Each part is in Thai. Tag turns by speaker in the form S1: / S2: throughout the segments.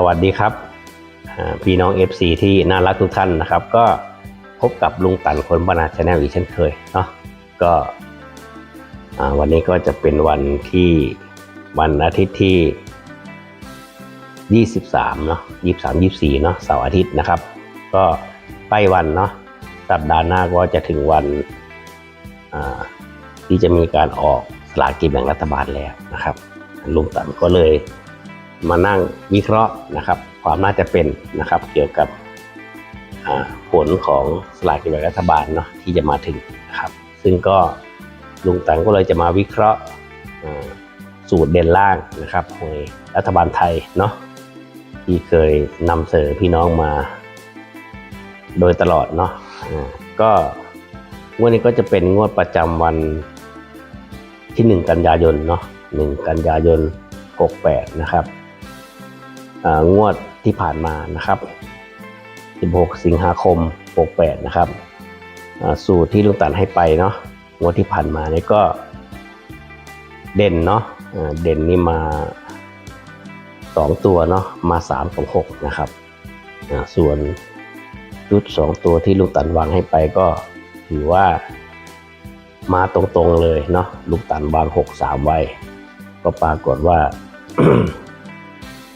S1: สวัสดีครับ พี่น้อง FC ที่น่ารักทุกท่านนะครับ ก็พบกับลุงตันคนบรรณาชาแนลอีกเช่นเคยเนาะก็วันนี้ก็จะเป็นวันที่วันอาทิตย์ที่ 23เนาะ23 24เนาะเสาร์อาทิตย์นะครับ ก็ใกล้วันเนาะสัปดาห์หน้าก็จะถึงวันที่จะมีการออกสลากกินแบ่งรัฐบาลแล้วนะครับลุงตันก็เลย มานั่งวิเคราะห์นะครับ ความน่าจะเป็นนะครับ เกี่ยวกับผลของสลากกินแบ่งรัฐบาลเนาะที่จะมาถึงนะครับ ซึ่งก็ลุงตังก็เลยจะมาวิเคราะห์สูตรเด่นล่างนะครับหวยรัฐบาลไทยเนาะที่เคยนำเสนอพี่น้องมา โดยตลอดเนาะก็งวดนี้ก็จะเป็นงวดประจำวันที่ 1 กันยายนเนาะ1 กันยายน 68 นะครับ งวดที่ผ่านมานะครับ 16 สิงหาคม 68 นะครับสูตรที่ลุงตันให้ไปเนาะงวดที่ผ่านมาเนี่ยก็เด่นเนาะเด่นนี่มา 2 ตัวเนาะมา3ของ6นะครับส่วนชุด 2 ตัวที่ลุงตันวางให้ไปก็ถือว่ามาตรงๆเลยเนาะลุงตันวาง 6 3 ไว้ ก็ปรากฏว่า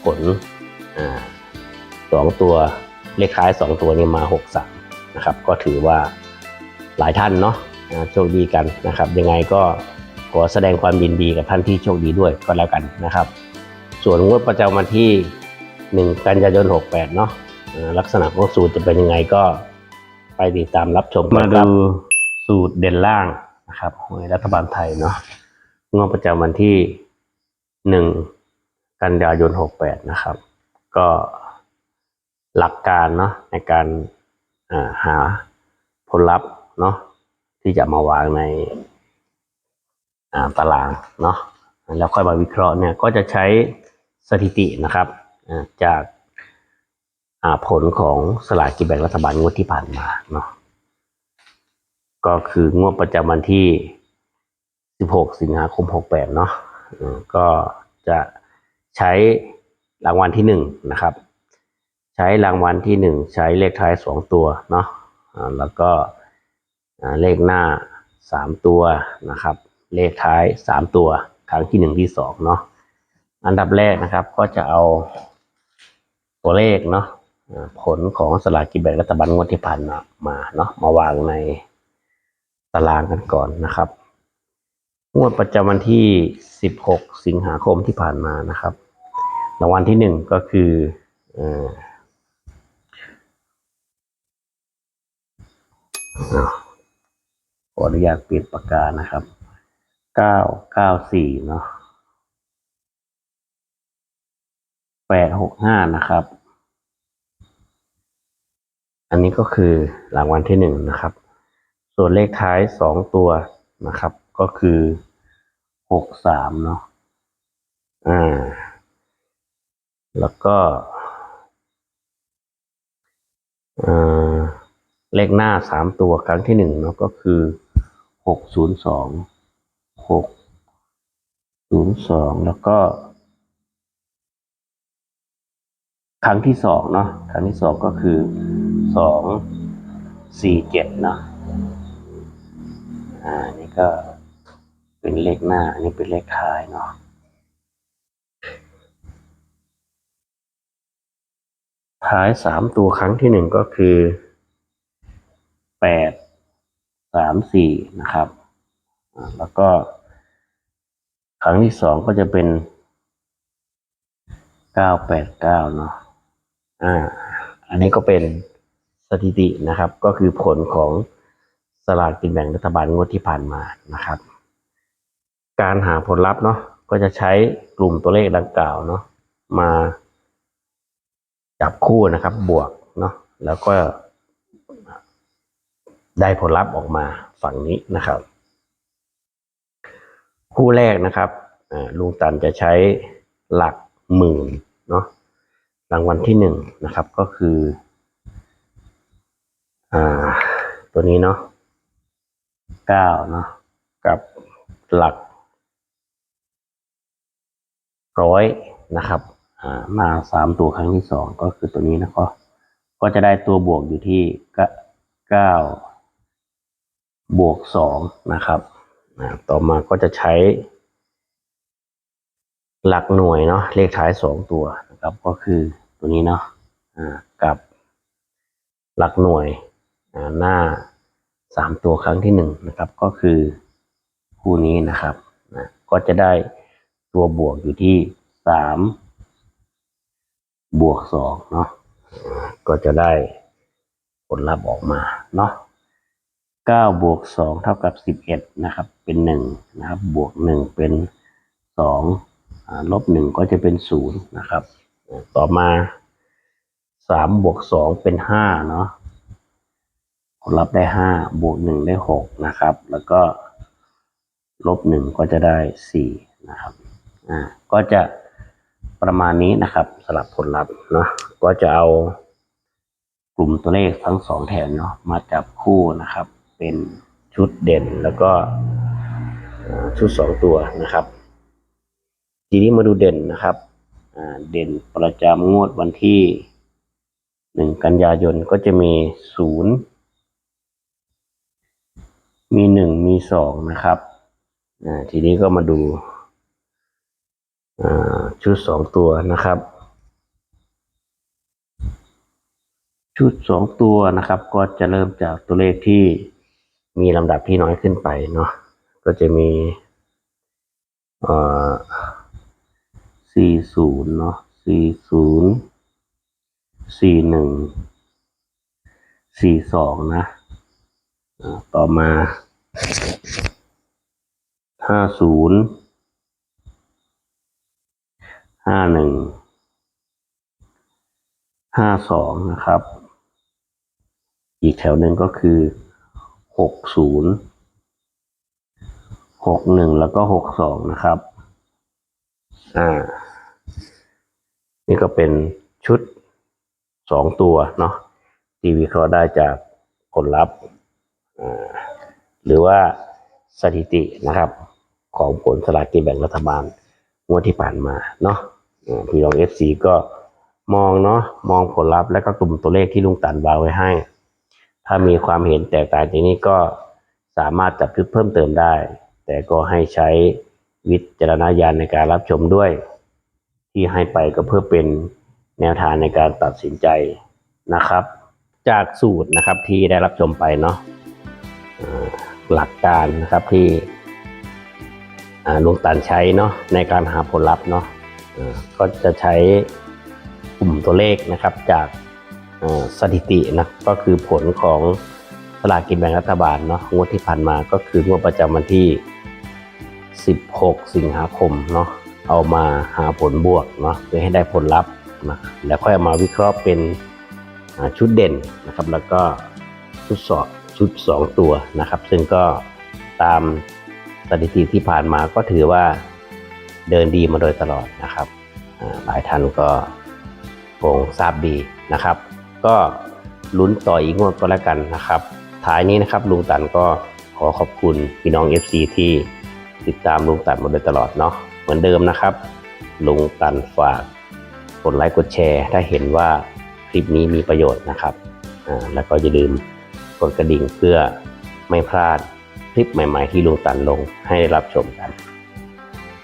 S1: ผล อ่าสองตัวเลขท้ายสองตัวนี้มาหกสามนะครับ ก็ถือว่าหลายท่านเนาะโชคดีกันนะครับ ยังไงก็ขอแสดงความยินดีกับท่านที่โชคดีด้วยก็แล้วกันนะครับ ส่วนงวดประจำวันที่หนึ่งกันยายนหกแปดเนาะลักษณะของสูตรจะเป็นยังไงก็ไปติดตามรับชมกันครับสูตรเด่นล่างนะครับหวยรัฐบาลไทยเนาะงวดประจำวันที่หนึ่งกันยายน 68 นะครับ ก็หลักการเนาะในการาหาผลลัพธ์เนาะที่จะมาวางในาตารางเนาะแล้วค่อยมาวิเคราะห์เนี่ยก็จะใช้สถิตินะครับาจากาผลของสลากกินแบ่งรัฐบาลงวดที่ผ่านมาเนาะก็คืองวดประจำวันที่ 16 สิงหาคม 68 เนาะก็จะใช้ รางวัลที่หนึ่งนะครับ ใช้รางวัลที่หนึ่งใช้เลขท้ายสองตัวเนาะแล้วก็เลขหน้าสามตัวนะครับ เลขท้ายสามตัว ครั้งที่หนึ่งที่สองเนาะอันดับแรกนะครับก็จะเอาตัวเลขเนาะผลของสลากกินแบ่งรัฐบาลงวดที่ผ่านมามาเนาะมาวางในตารางกันก่อนนะครับ งวดประจำวันที่ 16 สิงหาคมที่ผ่านมานะครับ รางวัลที่หนึ่งก็คืออ่าวขออนุญาตเปลี่ยนปากกานะครับ994เนาะ865นะครับ อันนี้ก็คือรางวัลที่หนึ่งนะครับ ส่วนเลขท้ายสองตัวนะครับ ก็คือหกสามเนาะอ่า แล้วก็เลขหน้าสามตัวครั้งที่หนึ่งเนาะก็คือหกศูนย์สองหกศูนย์สองแล้วก็ ครั้งที่สองเนาะครั้งที่สองก็คือสองสี่เจ็ดเนาะอ่านี่ก็เป็นเลขหน้า อันนี้เป็นเลขท้ายเนาะ ท้ายสามตัวครั้งที่หนึ่งก็คือแปดสามสี่นะครับ แล้วก็ ครั้งที่สองก็จะเป็นเก้าแปดเก้าเนาะอ่า อันนี้ก็เป็นสถิตินะครับ ก็คือผลของสลากกินแบ่งรัฐบาลงวดที่ผ่านมานะครับ การหาผลลัพธ์เนาะก็จะใช้กลุ่มตัวเลขดังกล่าวเนาะมา จับคู่นะครับ บวกเนาะแล้วก็ ได้ผลลัพธ์ออกมาฝั่งนี้นะครับ คู่แรกนะครับลุงตันจะใช้หลักหมื่นเนาะรางวัลที่หนึ่งนะครับก็คืออตัวนี้เนาะเก้าเนาะกับหลักร้อยนะครับ มาสามตัวครั้งที่สองก็คือตัวนี้นะครับ ก็จะได้ตัวบวกอยู่ที่เก้าบวกสองนะครับ ต่อมาก็จะใช้ หลักหน่วยเนาะเลขท้ายสองตัวนะครับ ก็คือตัวนี้เนาะกับหลักหน่วยหน้าสามตัวครั้งที่หนึ่งนะครับ ก็คือคู่นี้นะครับก็จะได้ตัวบวกอยู่ที่สาม บวกสองเนาะก็จะได้ผลลัพธ์ออกมาเนาะเก้าบวกสองเท่ากับสิบเอ็ดนะครับ เป็นหนึ่งนะครับ บวกหนึ่งเป็นสองลบหนึ่งก็จะเป็นศูนย์นะครับ ต่อมาสามบวกสองเป็นห้าเนาะผลลัพธ์ได้ห้าบวกหนึ่งได้หกนะครับ แล้วก็ลบหนึ่งก็จะได้สี่นะครับ อ่า ก็จะ ประมาณนี้นะครับสลับผลลัพธ์เนาะก็จะเอากลุ่มตัวเลขทั้งสองแถวเนาะมาจับคู่นะครับ เป็นชุดเด่นแล้วก็ชุดสองตัวนะครับ ทีนี้มาดูเด่นนะครับเด่นประจำงวดวันที่หนึ่งกันยายนก็จะมีศูนย์มีหนึ่งมีสองนะครับทีนี้ก็มาดู ชุดสองตัวนะครับ ชุดสองตัวนะครับ ก็จะเริ่มจากตัวเลขที่มีลำดับที่น้อยขึ้นไปเนาะก็จะมีเอ่อสี่ศูนย์เนาะสี่ศูนย์สี่หนึ่งสี่สองนะต่อมาห้าศูนย์ ห้าหนึ่งห้าสองนะครับ อีกแถวหนึ่งก็คือหกศูนย์หกหนึ่งแล้วก็หกสองนะครับ อ่า นี่ก็เป็นชุดสองตัวเนาะที่วิเคราะห์ได้จากผลลัพธ์หรือว่าสถิตินะครับ ของผลสลากกินแบ่งรัฐบาลงวดที่ผ่านมาเนาะ พี่น้องเอฟซีก็มองเนาะมองผลลัพธ์และก็กลุ่มตัวเลขที่ลุงตันวางไว้ให้ ถ้ามีความเห็นแตกต่างจากนี้ก็สามารถจับชุดเพิ่มเติมได้ แต่ก็ให้ใช้วิจารณญาณในการรับชมด้วย ที่ให้ไปก็เพื่อเป็นแนวทางในการตัดสินใจนะครับ จากสูตรนะครับที่ได้รับชมไปเนาะหลักการนะครับที่ลุงตันใช้เนาะในการหาผลลัพธ์เนาะ ก็จะใช้กลุ่มตัวเลขนะครับจากสถิตินะก็คือผลของสลากกินแบ่งรัฐบาลเนาะงวดที่ผ่านมาก็คืองวดประจำวันที่ 16 สิงหาคมเนาะเอามาหาผลบวกเนาะเพื่อให้ได้ผลลัพธ์นะแล้วค่อยเอามาวิเคราะห์เป็นชุดเด่นนะครับ แล้วก็ชุดสอบชุด 2 ตัวนะครับ ซึ่งก็ตามสถิติที่ผ่านมาก็ถือว่า เดินดีมาโดยตลอดนะครับหลายท่านก็คงทราบดีนะครับ ก็ลุ้นต่ออีกงวดก็แล้วกันนะครับ ท้ายนี้นะครับลุงตันก็ขอขอบคุณพี่น้อง FC ที่ติดตามลุงตันมาโดยตลอดเนาะเหมือนเดิมนะครับลุงตันฝากกดไลค์กดแชร์ ถ้าเห็นว่าคลิปนี้มีประโยชน์นะครับแล้วก็อย่าลืมกดกระดิ่งเพื่อไม่พลาดคลิปใหม่ ๆ ที่ลุงตันลงให้ได้รับชมกัน